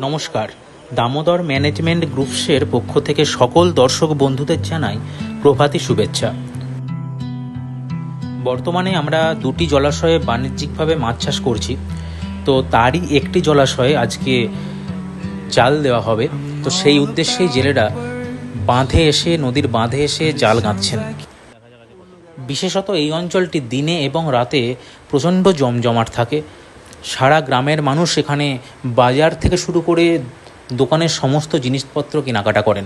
নমস্কার। দামোদর ম্যানেজমেন্ট গ্রুপসের পক্ষ থেকে সকল দর্শক বন্ধুদের জানাই প্রভাতী শুভেচ্ছা। বর্তমানে আমরা দুটি জলাশয়ে বাণিজ্যিকভাবে মাছ চাষ করছি। তো তারই একটি জলাশয়ে আজকে জাল দেওয়া হবে। তো সেই উদ্দেশ্যেই জেলেরা বাঁধে এসে, নদীর বাঁধে এসে জাল গাঁথছেন। বিশেষত এই অঞ্চলটি দিনে এবং রাতে প্রচণ্ড জমজমাট থাকে। সারা গ্রামের মানুষ এখানে বাজার থেকে শুরু করে দোকানের সমস্ত জিনিসপত্র কেনাকাটা করেন।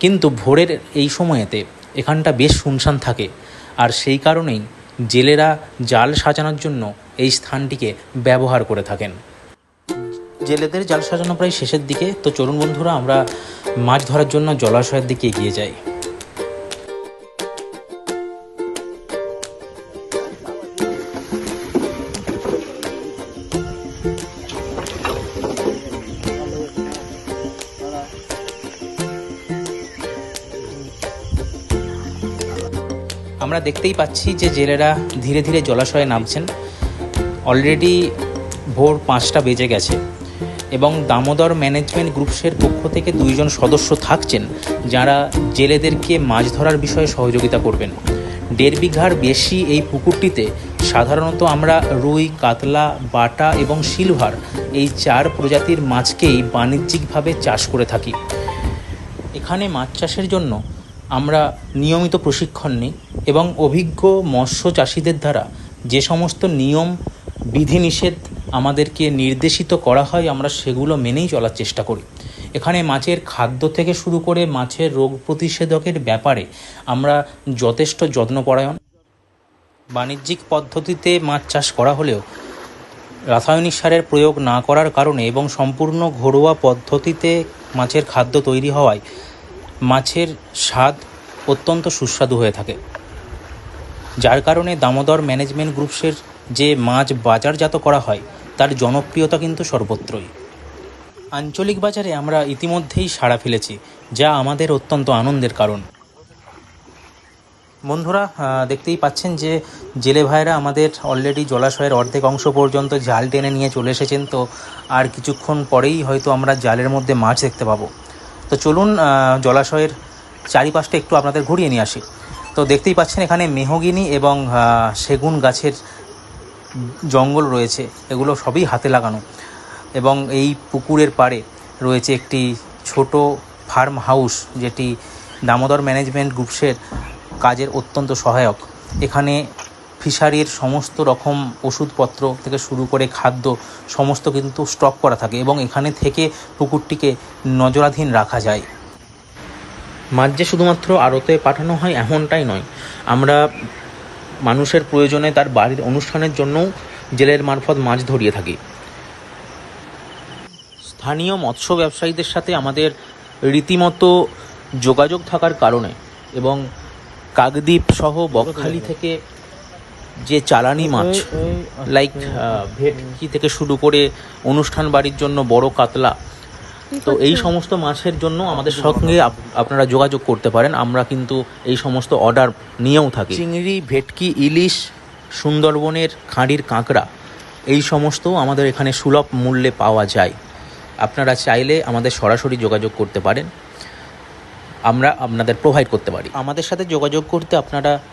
কিন্তু ভোরের এই সময়েতে এখানটা বেশ শুনশান থাকে। আর সেই কারণেই জেলেরা জাল সাজানোর জন্য এই স্থানটিকে ব্যবহার করে থাকেন। জেলেদের জাল সাজানো প্রায় শেষের দিকে। তো চলুন বন্ধুরা, আমরা মাছ ধরার জন্য জলাশয়ের দিকে এগিয়ে যাই। আমরা দেখতেই পাচ্ছি যে জেলেরা ধীরে ধীরে জলাশয়ে নামছেন। অলরেডি ভোর পাঁচটা বেজে গেছে। এবং দামোদর ম্যানেজমেন্ট গ্রুপসের পক্ষ থেকে দুইজন সদস্য থাকছেন, যারা জেলেদেরকে মাছ ধরার বিষয়ে সহযোগিতা করবেন। দেড় বিঘার বেশি এই পুকুরটিতে সাধারণত আমরা রুই, কাতলা, বাটা এবং সিলভার এই চার প্রজাতির মাছকেই বাণিজ্যিকভাবে চাষ করে থাকি। এখানে মাছ চাষের জন্য আমরা নিয়মিত প্রশিক্ষণ নিই এবং অভিজ্ঞ মৎস্য চাষিদের দ্বারা যে সমস্ত নিয়ম, বিধিনিষেধ আমাদেরকে নির্দেশিত করা হয়, আমরা সেগুলো মেনেই চলার চেষ্টা করি। এখানে মাছের খাদ্য থেকে শুরু করে মাছের রোগ প্রতিষেধকের ব্যাপারে আমরা যথেষ্ট যত্নপরায়ণ। বাণিজ্যিক পদ্ধতিতে মাছ চাষ করা হলেও রাসায়নিক সারের প্রয়োগ না করার কারণে এবং সম্পূর্ণ ঘরোয়া পদ্ধতিতে মাছের খাদ্য তৈরি হওয়ায় মাছের স্বাদ অত্যন্ত সুস্বাদু হয়ে থাকে। যার কারণে দামোদর ম্যানেজমেন্ট গ্রুপসের যে মাছ বাজারজাত করা হয় তার জনপ্রিয়তা কিন্তু সর্বত্রই। আঞ্চলিক বাজারে আমরা ইতিমধ্যেই সাড়া ফেলেছি, যা আমাদের অত্যন্ত আনন্দের কারণ। বন্ধুরা দেখতেই পাচ্ছেন যে জেলে ভাইরা আমাদের অলরেডি জলাশয়ের অর্ধেক অংশ পর্যন্ত জাল টেনে নিয়ে চলে এসেছেন, তো আর কিছুক্ষণ পরেই হয়তো আমরা জালের মধ্যে মাছ দেখতে পাবো। তো চলুন জলাশয়ের চারিপাশটা একটু আপনাদের ঘুরিয়ে নিয়ে আসি। তো দেখতেই পাচ্ছেন এখানে মেহগিনি এবং সেগুন গাছের জঙ্গল রয়েছে, এগুলো সবই হাতে লাগানো। এবং এই পুকুরের পাড়ে রয়েছে একটি ছোট ফার্ম হাউস যেটি দামোদর ম্যানেজমেন্ট গ্রুপসের কাজের অত্যন্ত সহায়ক। এখানে ফিশারির সমস্ত রকম ওষুধপত্র থেকে শুরু করে খাদ্য, সমস্ত কিন্তু স্টক করা থাকে এবং এখানে থেকে পুকুরটিকে নজরাধীন রাখা যায়। যে শুধুমাত্র আড়তে পাঠানো হয় এমনটাই নয়। আমরা মানুষের প্রয়োজনে তার বাড়ির অনুষ্ঠানের জন্যও জেলের মারফত মাছ ধরিয়ে থাকি। স্থানীয় মৎস্য ব্যবসায়ীদের সাথে আমাদের রীতিমতো যোগাযোগ থাকার কারণে এবং কাকদ্বীপ সহ বকখালি থেকে যে চালানি মাছ লাইক ভেটকি থেকে শুরু করে অনুষ্ঠান বাড়ির জন্য বড় কাতলা তো এই সমস্ত মাছের জন্য আমাদের সঙ্গে আপ- আপনারা যোগাযোগ করতে পারেন। আমরা কিন্তু এই সমস্ত অর্ডার নিয়েও থাকি। চিংড়ি ভেটকি ইলিশ সুন্দরবনের খাঁড়ির কাঁকড়া এই সমস্ত আমাদের এখানে সুলভ মূল্যে পাওয়া যায়। আপনারা চাইলে আমাদের সরাসরি যোগাযোগ করতে পারেন। আমরা আপনাদের প্রোভাইড করতে পারি। আমাদের সাথে যোগাযোগ করতে আপনারা